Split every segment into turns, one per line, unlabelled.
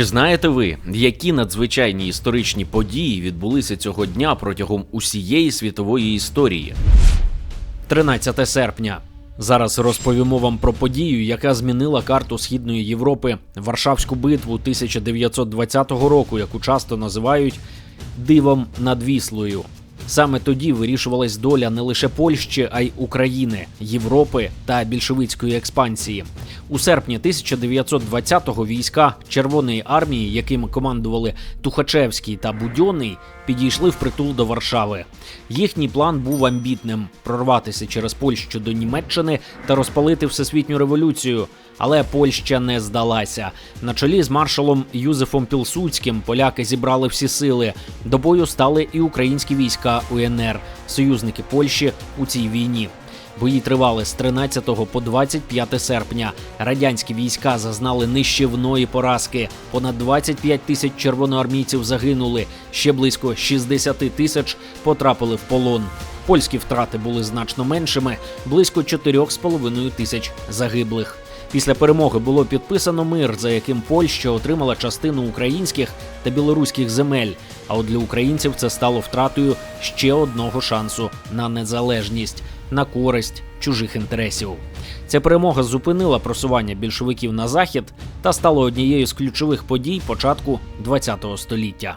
Чи знаєте ви, які надзвичайні історичні події відбулися цього дня протягом усієї світової історії? 13 серпня. Зараз розповімо вам про подію, яка змінила карту Східної Європи Варшавську битву 1920 року, яку часто називають дивом над Віслою. Саме тоді вирішувалась доля не лише Польщі, а й України, Європи та більшовицької експансії. У серпні 1920-го війська Червоної армії, якими командували Тухачевський та Будьонний, підійшли впритул до Варшави. Їхній план був амбітним прорватися через Польщу до Німеччини та розпалити всесвітню революцію. Але Польща не здалася. На чолі з маршалом Юзефом Пілсудським поляки зібрали всі сили. До бою стали і українські війська УНР, союзники Польщі у цій війні. Бої тривали з 13 по 25 серпня. Радянські війська зазнали нищівної поразки. Понад 25 тисяч червоноармійців загинули. Ще близько 60 тисяч потрапили в полон. Польські втрати були значно меншими близько 4,5 тисяч загиблих. Після перемоги було підписано мир, за яким Польща отримала частину українських та білоруських земель. А от для українців це стало втратою ще одного шансу на незалежність на користь чужих інтересів. Ця перемога зупинила просування більшовиків на захід та стала однією з ключових подій початку ХХ століття.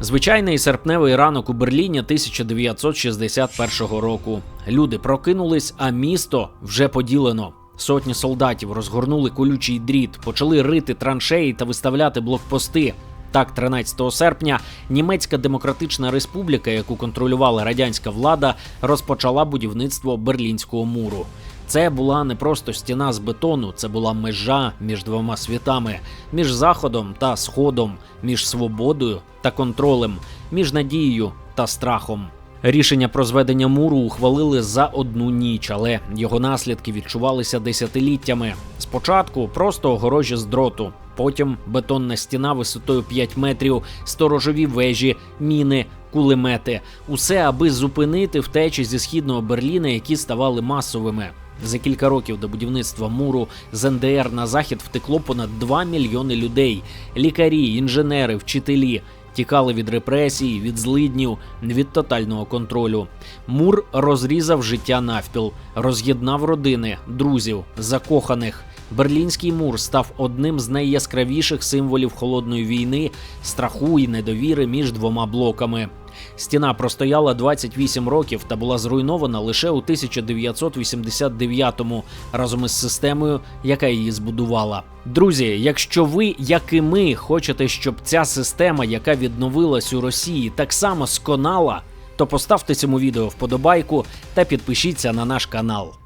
Звичайний серпневий ранок у Берліні 1961 року. Люди прокинулись, а місто вже поділено. Сотні солдатів розгорнули колючий дріт, почали рити траншеї та виставляти блокпости. Так, 13 серпня Німецька Демократична Республіка, яку контролювала радянська влада, розпочала будівництво Берлінського муру. Це була не просто стіна з бетону, це була межа між двома світами, між заходом та сходом, між свободою та контролем, між надією та страхом. Рішення про зведення муру ухвалили за одну ніч, але його наслідки відчувалися десятиліттями. Спочатку просто огорожі з дроту, потім бетонна стіна висотою 5 метрів, сторожові вежі, міни, кулемети. Усе аби зупинити втечі зі східного Берліна, які ставали масовими. За кілька років до будівництва муру з НДР на захід втекло понад 2 мільйони людей: лікарі, інженери, вчителі. Тікали від репресій, від злиднів, від тотального контролю. Мур розрізав життя навпіл, роз'єднав родини, друзів, закоханих. Берлінський мур став одним з найяскравіших символів холодної війни, страху і недовіри між двома блоками. Стіна простояла 28 років та була зруйнована лише у 1989-му разом із системою, яка її збудувала. Друзі, якщо ви, як і ми, хочете, щоб ця система, яка відновилась у Росії, так само сконала, то поставте цьому відео вподобайку та підпишіться на наш канал.